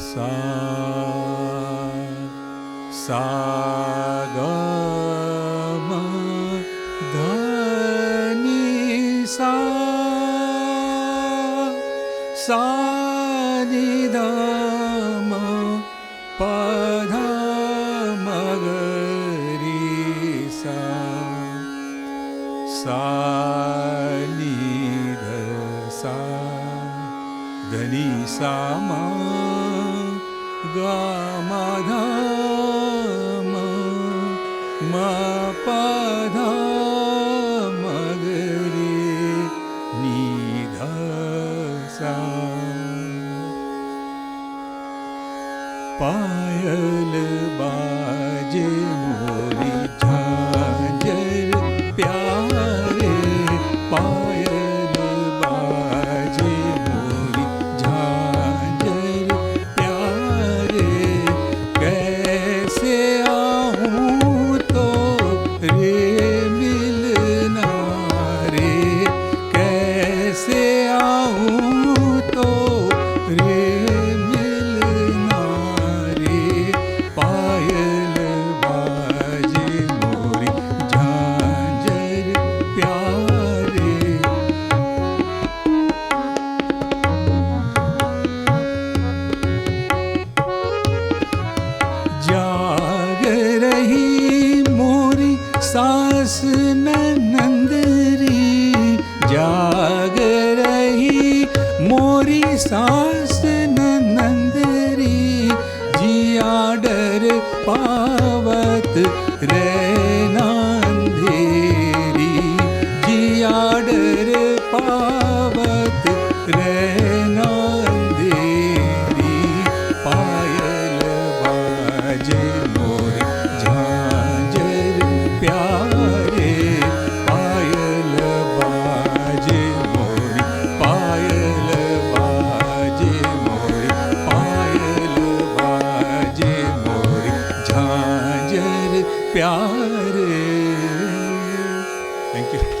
सा सा ग म ध नि सा सा नि ध म प ध म ग रि सा सा नि ध सा ध नि सा म ग म ध म म प ध म ग रे नि ध सा पायल बाजे सास नंदरी जाग रही मोरी सास नंदरी जिया डर पावत रैना अंधेरी जिया डर पावत मोरे झांझर प्यारे थैंक यू